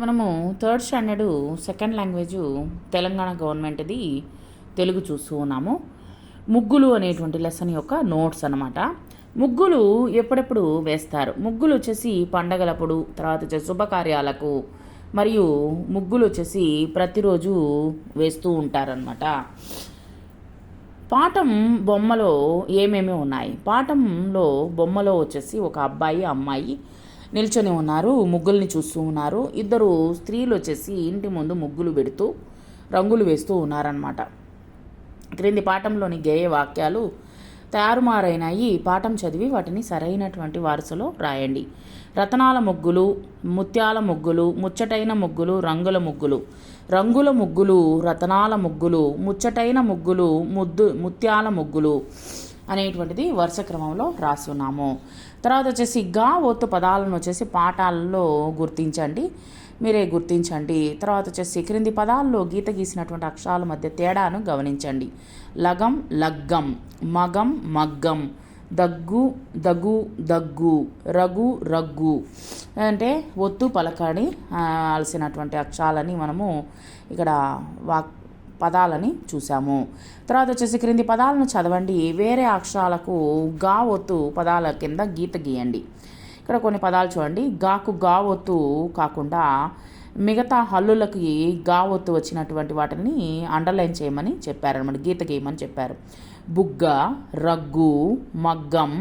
మనము third standard second language Telangana గవర్నమెంట్ది Telugu చూస్తూ ఉన్నాము. ముగ్గులు అనేటువంటి లెసన్ యొక్క నోట్స్ అనమాట ముగ్గులు ఎప్పుడెప్పుడు వేస్తారు? ముగ్గులు వచ్చేసి పండగలప్పుడు తర్వాత వచ్చేసి శుభకార్యాలకు మరియు ముగ్గులు వచ్చేసి ప్రతిరోజు వేస్తూ ఉంటారనమాట పాఠం బొమ్మలో ఏమేమి ఉన్నాయి? పాఠంలో బొమ్మలో వచ్చేసి ఒక అబ్బాయి అమ్మాయి నిల్చొని ఉన్నారు ముగ్గుల్ని చూస్తూ ఉన్నారు. ఇద్దరు స్త్రీలు వచ్చేసి ఇంటి ముందు ముగ్గులు పెడుతూ రంగులు వేస్తూ ఉన్నారనమాట క్రింది పాఠంలోని గేయ వాక్యాలు తయారుమారైనాయి. పాఠం చదివి వాటిని సరైనటువంటి వారసులో రాయండి. రతనాల ముగ్గులు ముత్యాల ముగ్గులు ముచ్చటైన ముగ్గులు రంగుల ముగ్గులు. రంగుల ముగ్గులు రతనాల ముగ్గులు ముచ్చటైన ముగ్గులు ముద్దు ముత్యాల ముగ్గులు అనేటువంటిది వరుస క్రమంలో రాస్తున్నాము. తర్వాత వచ్చేసి గా ఒత్తు పదాలను వచ్చేసి పాఠాలలో గుర్తించండి. మీరే గుర్తించండి. తర్వాత వచ్చేసి క్రింది పదాల్లో గీత గీసినటువంటి అక్షరాల మధ్య తేడాను గమనించండి. లగం లగ్గం మగం మగ్గం దగ్గు దగ్గు దగ్గు రఘు రగ్గు అంటే ఒత్తు పలకని అలసినటువంటి అక్షరాలని మనము ఇక్కడ వాక్ పదాలని చూసాము తర్వాత వచ్చేసి క్రింది పదాలను చదవండి. వేరే అక్షరాలకు గా ఒత్తు పదాల కింద గీత గీయండి. ఇక్కడ కొన్ని పదాలు చూడండి. గాకు గా ఒత్తు కాకుండా మిగతా హల్లులకి గా ఒత్తు వచ్చినటువంటి వాటిని అండర్లైన్ చేయమని చెప్పారనమాట గీత గీయమని చెప్పారు. బుగ్గ రగ్గు మగ్గం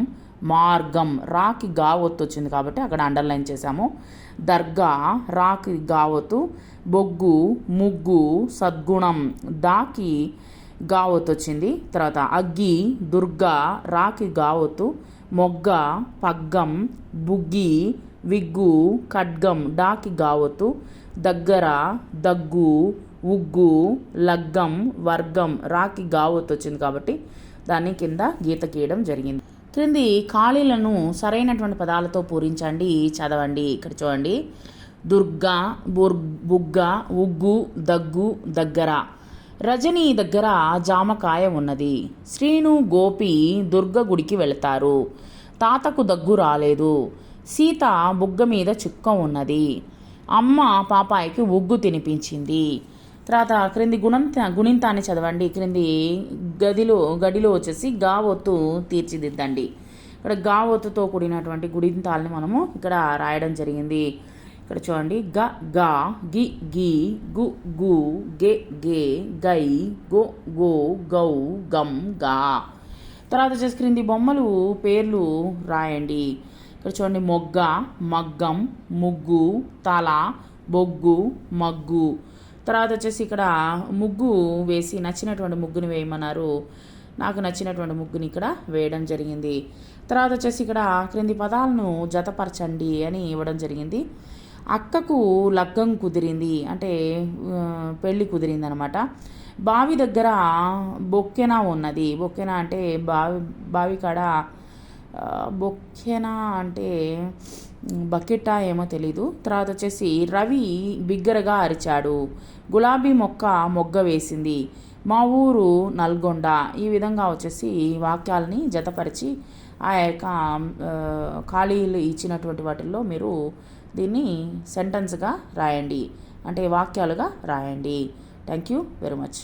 మార్గం రాకి గావొత్తు వచ్చింది కాబట్టి అక్కడ అండర్లైన్ చేశాము. దర్గా రాకి గావొత్తు బొగ్గు ముగ్గు సద్గుణం దాకి గావొత్తు వచ్చింది. తర్వాత అగ్గి దుర్గా రాకి గావొత్తు మొగ్గ పగ్గం బుగ్గి విగ్గు ఖడ్గం డాకి గావొత్తు దగ్గర దగ్గు ఉగ్గు లగ్గం వర్గం రాకి గావొత్తు వచ్చింది కాబట్టి దాన్ని కింద గీత గీయడం జరిగింది. క్రింది ఖాళీలను సరైనటువంటి పదాలతో పూరించండి చదవండి. ఇక్కడ చూడండి. దుర్గా బుర్ బుగ్గ ఉగ్గు దగ్గు దగ్గర. రజనీ దగ్గర జామకాయ ఉన్నది. శ్రీను గోపి దుర్గ గుడికి వెళతారు. తాతకు దగ్గు రాలేదు. సీత బుగ్గ మీద చుక్క ఉన్నది. అమ్మ పాపాయికి ఉగ్గు తినిపించింది. తర్వాత క్రింది గుణంత గుణింతాన్ని చదవండి. క్రింది గదిలో గడిలో వచ్చేసి గావొత్తు తీర్చిదిద్దండి. ఇక్కడ గావొత్తుతో కూడినటువంటి గుణింతాలని మనము ఇక్కడ రాయడం జరిగింది. ఇక్కడ చూడండి. గ గా గి గి గు గు గే గే గై గో గో గౌ గం గా. తర్వాత వచ్చేసి క్రింది బొమ్మలు పేర్లు రాయండి. ఇక్కడ చూడండి. మొగ్గ మగ్గం ముగ్గు తల బొగ్గు మగ్గు. తర్వాత వచ్చేసి ఇక్కడ ముగ్గు వేసి నచ్చినటువంటి ముగ్గుని వేయమన్నారు. నాకు నచ్చినటువంటి ముగ్గుని ఇక్కడ వేయడం జరిగింది. తర్వాత వచ్చేసి ఇక్కడ క్రింది పదాలను జతపరచండి అని ఇవ్వడం జరిగింది. అక్కకు లగ్గం కుదిరింది. అంటే పెళ్ళి కుదిరింది అనమాట బావి దగ్గర బొక్కెన ఉన్నది. బొక్కెన అంటే బావి బావి కాడ బొక్కెన అంటే బకెట్టా ఏమో తెలీదు. తర్వాత వచ్చేసి రవి బిగ్గరగా అరిచాడు. గులాబీ మొక్క మొగ్గ వేసింది. మా ఊరు నల్గొండ. ఈ విధంగా వచ్చేసి వాక్యాలని జతపరిచి ఆ యొక్క ఖాళీలు ఇచ్చినటువంటి వాటిల్లో మీరు దీన్ని సెంటెన్స్గా రాయండి. అంటే వాక్యాలుగా రాయండి. Thank you very much.